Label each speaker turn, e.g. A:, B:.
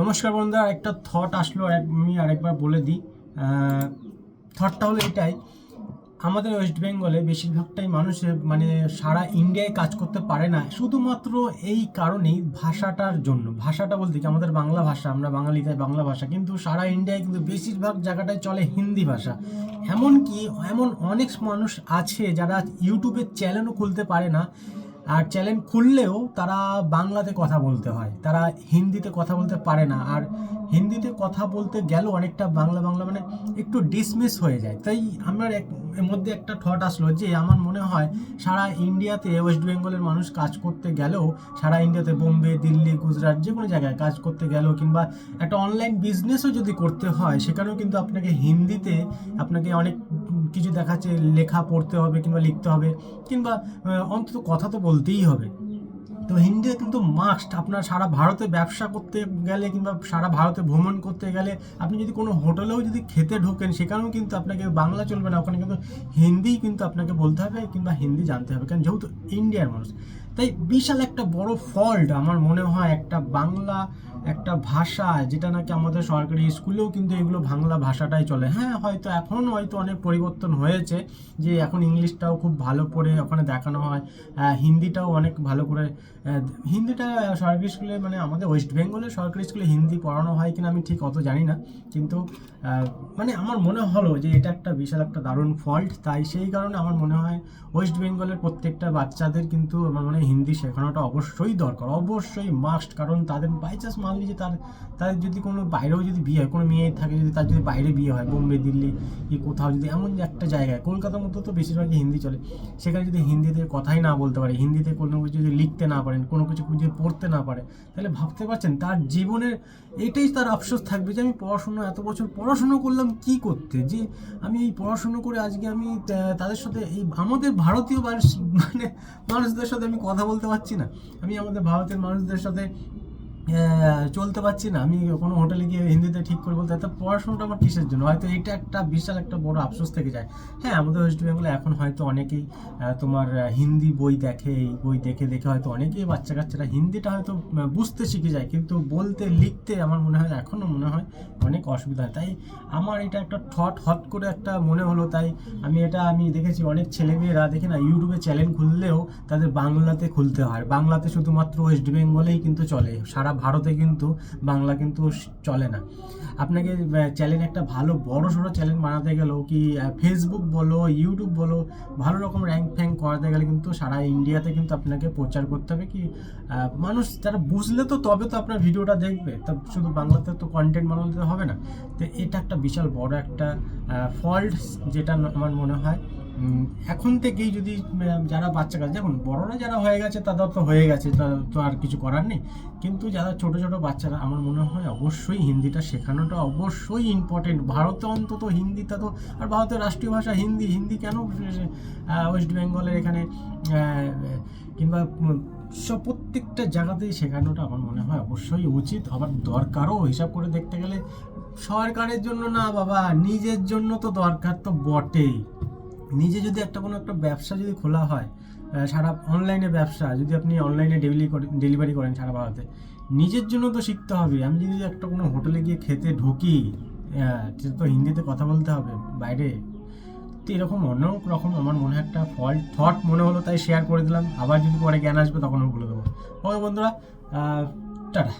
A: নমস্কার বন্ধুরা, একটা থট আসলো আমি আরেকবার বলে দিই। থটটা হলো এটাই, আমাদের ওয়েস্ট বেঙ্গলে বেশিরভাগটাই মানুষ মানে সারা ইন্ডিয়ায় কাজ করতে পারে না, শুধুমাত্র এই কারণেই ভাষাটার জন্য। ভাষাটা বলতে কি, আমাদের বাংলা ভাষা, আমরা বাঙালিতে বাংলা ভাষা, কিন্তু সারা ইন্ডিয়ায় কিন্তু বেশিরভাগ জায়গাটায় চলে হিন্দি ভাষা। এমনকি এমন অনেক মানুষ আছে যারা ইউটিউবের চ্যানেলও খুলতে পারে না আর চ্যানেল খুললেও তারা বাংলাতে কথা বলতে হয়। তারা হিন্দিতে কথা বলতে পারে না। আর হিন্দিতে কথা বলতে গেলেও অনেকটা বাংলা বাংলা মানে একটু ডিসমিস হয়ে যায়। তাই আমার এক, এর মধ্যে একটা থট আসলো যে আমার মনে হয় সারা ইন্ডিয়াতে ওয়েস্ট বেঙ্গলের মানুষ কাজ করতে গেলেও, সারা ইন্ডিয়াতে বোম্বে, দিল্লি, গুজরাট যে কোনো জায়গায় কাজ করতে গেলেও কিংবা একটা অনলাইন বিজনেসও যদি করতে হয়, সেখানেও কিন্তু আপনাকে হিন্দিতে আপনাকে অনেক কিছু দেখাচ্ছে, লেখা পড়তে হবে কিংবা লিখতে হবে, কিংবা অন্তত কথা তো বলতেই হবে। তো হিন্দি কিন্তু মাস্ট আপনার সারা ভারতে ব্যবসা করতে গেলে কিংবা সারা ভারতে ভ্রমণ করতে গেলে আপনি যদি কোনো হোটেলেও যদি খেতে ঢোকেন, সেখানেও কিন্তু আপনাকে বাংলা চলবে না, ওখানে কিন্তু হিন্দিই কিন্তু আপনাকে বলতে হবে কিংবা হিন্দি জানতে হবে, কারণ যেহেতু ইন্ডিয়ার মানুষ। তাই বিশাল একটা বড় ফল্ট আমার মনে হয় একটা বাংলা একটা ভাষা যেটা নাকি আমাদের সরকারি স্কুলেও কিন্তু এগুলো বাংলা ভাষাটাই চলে। হ্যাঁ হয়তো এখন হয়তো অনেক পরিবর্তন হয়েছে যে এখন ইংলিশটাও খুব ভালো করে ওখানে দেখানো হয় হিন্দিটাও অনেক ভালো করে হিন্দিটা সরকারি স্কুলে মানে আমাদের ওয়েস্ট বেঙ্গলের সরকারি স্কুলে হিন্দি পড়ানো হয় কিনা আমি ঠিক অত জানি না। কিন্তু মানে আমার মনে হলো যে এটা একটা বিশাল একটা দারুণ ফল্ট। তাই সেই কারণে আমার মনে হয় ওয়েস্ট বেঙ্গলের প্রত্যেকটা বাচ্চাদের কিন্তু আমার মনে হয় হিন্দি শেখানোটা অবশ্যই দরকার, অবশ্যই মাস্ট। কারণ তাদের বাই চান্স মানলি যে তার তাদের যদি কোনো বাইরেও যদি বিয়ে হয়, কোনো মেয়ে থাকে যদি তার যদি বাইরে বিয়ে হয়, বোম্বে, দিল্লি কি কোথাও যদি, এমন একটা জায়গায়, কলকাতার মতো তো বেশিরভাগই হিন্দি চলে। সেখানে যদি হিন্দিতে কথাই না বলতে পারে, হিন্দিতে কোনো কিছু যদি লিখতে না পারেন, কোনো কিছু যদি পড়তে না পারে, তাহলে ভাবতে পারছেন তার জীবনের এটাই তার আফসোস থাকবে যে আমি পড়াশুনো, এত বছর পড়াশুনো করলাম কি করতে? যে আমি এই পড়াশুনো করে আজকে আমি তাদের সাথে এই আমাদের ভারতীয় মানে মানুষদের সাথে আমি কথা বলতে পারছি না। আমি আমাদের ভারতের মানুষদের সাথে চলতে পারছি না। আমি কোনো হোটেলে গিয়ে হিন্দিতে ঠিক করে বলতে এত পড়াশোনাটা আমার কিসের জন্য? হয়তো এটা একটা বিশাল একটা বড় আফসোস থেকে যায়। হ্যাঁ আমাদের ওয়েস্ট বেঙ্গলে এখন হয়তো অনেকেই তোমার হিন্দি বই দেখে, এই বই দেখে দেখে হয়তো অনেকেই বাচ্চা কাচ্চারা হিন্দিটা হয়তো বুঝতে শিখে যায়। কিন্তু বলতে, লিখতে আমার মনে হয় এখনও মনে হয় অনেক অসুবিধা হয়। তাই আমার এটা একটা থট হট করে একটা মনে হলো। তাই আমি এটা, আমি দেখেছি অনেক ছেলেমেয়েরা, দেখে না ইউটিউবে চ্যানেল খুললেও তাদের বাংলাতে খুলতে হয়। বাংলাতে শুধুমাত্র ওয়েস্ট বেঙ্গলেই কিন্তু চলে। সারা ভারতে কিন্তু বাংলা কিন্তু চলে না। আপনাকে চ্যানেল একটা ভালো, বড় সড়ো চ্যানেল বানাতে গেলেও কি ফেসবুক বলো ইউটিউব বলো, ভালো রকম র্যাঙ্ক ফ্যাঙ্ক করাতে গেলে কিন্তু সারা ইন্ডিয়াতে কিন্তু আপনাকে প্রচার করতে হবে কি মানুষ যারা বুঝলে তো তবে তো আপনার ভিডিওটা দেখবে। তা শুধু বাংলাতে তো কন্টেন্ট বানাতে হবে না। তো এটা একটা বিশাল বড় একটা ফল্ট যেটা আমার মনে হয়। এখন থেকেই যদি যারা বাচ্চা কাছে দেখুন, বড়রা যারা হয়ে গেছে, তাদের তো হয়ে গেছে, তা- তো আর কিছু করার নেই। কিন্তু যারা ছোট ছোট বাচ্চারা, আমার মনে হয় অবশ্যই হিন্দিটা শেখানোটা অবশ্যই ইম্পর্টেন্ট ভারতে অন্তত হিন্দিটা তো, আর ভারতের রাষ্ট্রীয় ভাষা হিন্দি হিন্দি কেন ওয়েস্ট বেঙ্গলের এখানে কিংবা সব প্রত্যেকটা জায়গাতেই শেখানোটা আমার মনে হয় অবশ্যই উচিত। আবার দরকারও, হিসাব করে দেখতে গেলে, সরকারের জন্য না বাবা, নিজের জন্য তো দরকার তো বটেই। নিজে যদি একটা কোনো একটা ব্যবসা যদি খোলা হয় সারা অনলাইনে ব্যবসা, যদি আপনি অনলাইনে ডেলিভারি ডেলিভারি করেন সারা ভারতে নিজের জন্য তো শিখতে হবে। আমি যদি একটা কোনো হোটেলে গিয়ে খেতে ঢুকি সেটা তো হিন্দিতে কথা বলতে হবে বাইরে, তো এরকম অনেক রকম আমার মনে একটা ফল্ট থট মনে হলো, তাই শেয়ার করে দিলাম। আবার যদি পরে জ্ঞান আসবে, তখন বলে দেবো। ওকে বন্ধুরা টাটা।